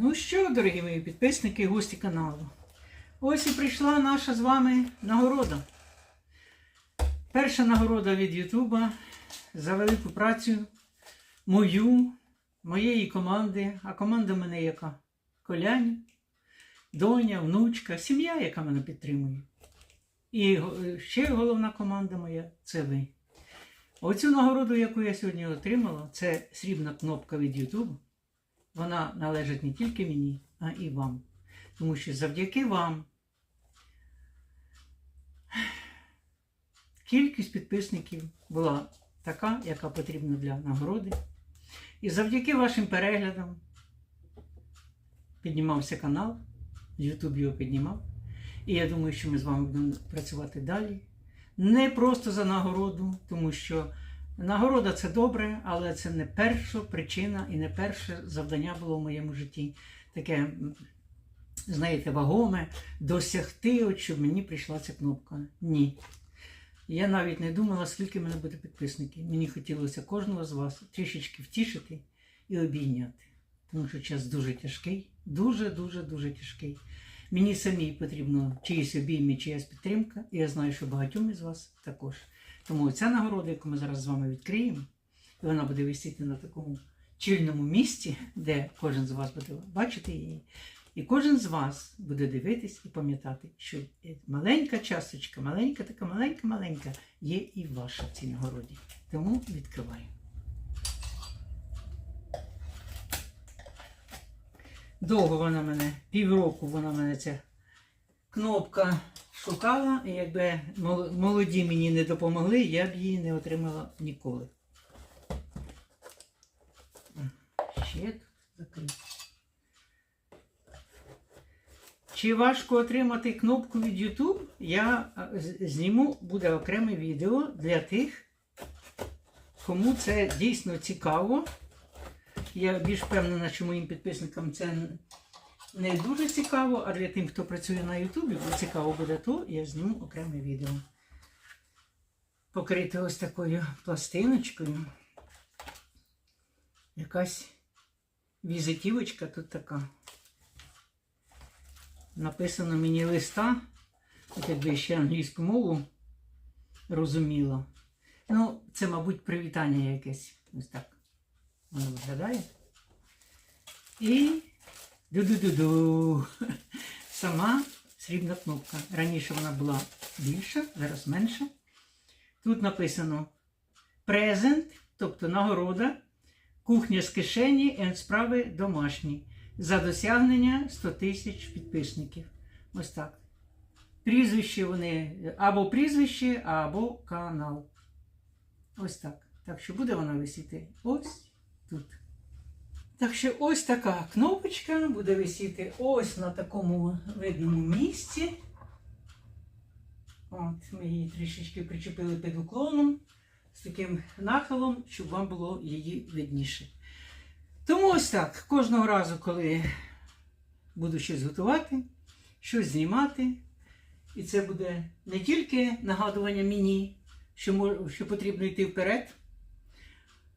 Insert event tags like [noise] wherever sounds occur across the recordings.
Ну що, дорогі мої підписники і гості каналу. Ось і прийшла наша з вами нагорода. Перша нагорода від Ютуба за велику працю мою, моєї команди. А команда мене яка? Коляня, доня, внучка, сім'я, яка мене підтримує. І ще головна команда моя це ви. Оцю нагороду, яку я сьогодні отримала, це срібна кнопка від Ютубу. Вона належить не тільки мені, а і вам. Тому що завдяки вам кількість підписників була така, яка потрібна для нагороди. І завдяки вашим переглядам піднімався канал, YouTube його піднімав. І я думаю, що ми з вами будемо працювати далі. Не просто за нагороду, тому що нагорода це добре, але це не перша причина і не перше завдання було в моєму житті. Таке, знаєте, вагоме досягти, щоб мені прийшла ця кнопка. Ні. Я навіть не думала, скільки мене буде підписників. Мені хотілося кожного з вас трішечки втішити і обійняти. Тому що час дуже тяжкий, дуже, дуже, дуже тяжкий. Мені самій потрібно чиїсь обійми, чиясь підтримка, і я знаю, що багатьом із вас також. Тому ця нагорода, яку ми зараз з вами відкриємо, і вона буде висіти на такому чільному місці, де кожен з вас буде бачити її. І кожен з вас буде дивитись і пам'ятати, що маленька часточка, маленька, така маленька-маленька, є і ваша в цій нагороді. Тому відкриваю. Довго вона мене, півроку вона мене ця кнопка шукала, і якби молоді мені не допомогли, я б її не отримала ніколи. Ще тут закрито. Чи важко отримати кнопку від YouTube? Я зніму буде окреме відео для тих, кому це дійсно цікаво. Я більш впевнена, що моїм підписникам це не дуже цікаво, а для тим, хто працює на Ютубі, цікаво буде то, я зніму окреме відео. Покрити ось такою пластиночкою. Якась візитівочка тут така. Написано мені листа, от якби ще англійську мову розуміла. Ну, це, мабуть, привітання якесь. Ось так воно виглядає. І ду-ду-ду-ду. [laughs] Сама срібна кнопка. Раніше вона була більша, зараз менша. Тут написано презент, тобто нагорода, кухня з кишені and справи домашні. За досягнення 100 тисяч підписників. Ось так. Прізвище вони або прізвище, або канал. Ось так. Так що буде вона висіти ось тут. Так що ось така кнопочка буде висіти ось на такому видному місці. От, ми її трішечки причепили під уклоном з таким нахилом, щоб вам було її видніше. Тому ось так, кожного разу, коли буду щось готувати, щось знімати, і це буде не тільки нагадування мені, що, мож- що потрібно йти вперед,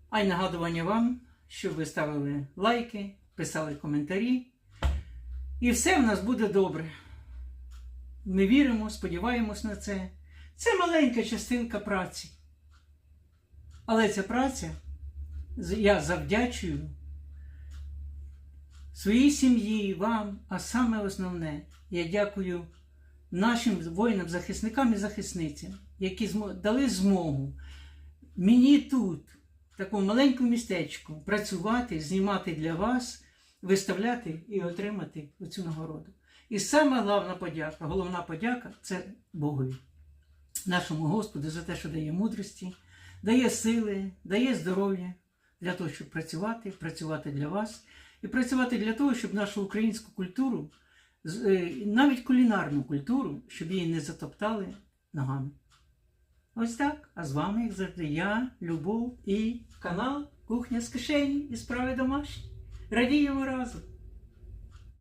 а й нагадування вам, щоб ви ставили лайки, писали коментарі. І все в нас буде добре. Ми віримо, сподіваємось на це. Це маленька частинка праці. Але ця праця я завдячую своїй сім'ї, вам, а саме основне, я дякую нашим воїнам-захисникам і захисницям, які дали змогу мені тут, такому маленькому містечку, працювати, знімати для вас, виставляти і отримати цю нагороду. І саме головна подяка, головна подяка це Богові, нашому Господу, за те, що дає мудрості, дає сили, дає здоров'я для того, щоб працювати, працювати для вас і працювати для того, щоб нашу українську культуру, е, навіть кулінарну культуру, щоб її не затоптали ногами. Ось так. А з вами, як завжди, я, Любов і канал Кухня з кишені і справи домашні. Радіємо разом!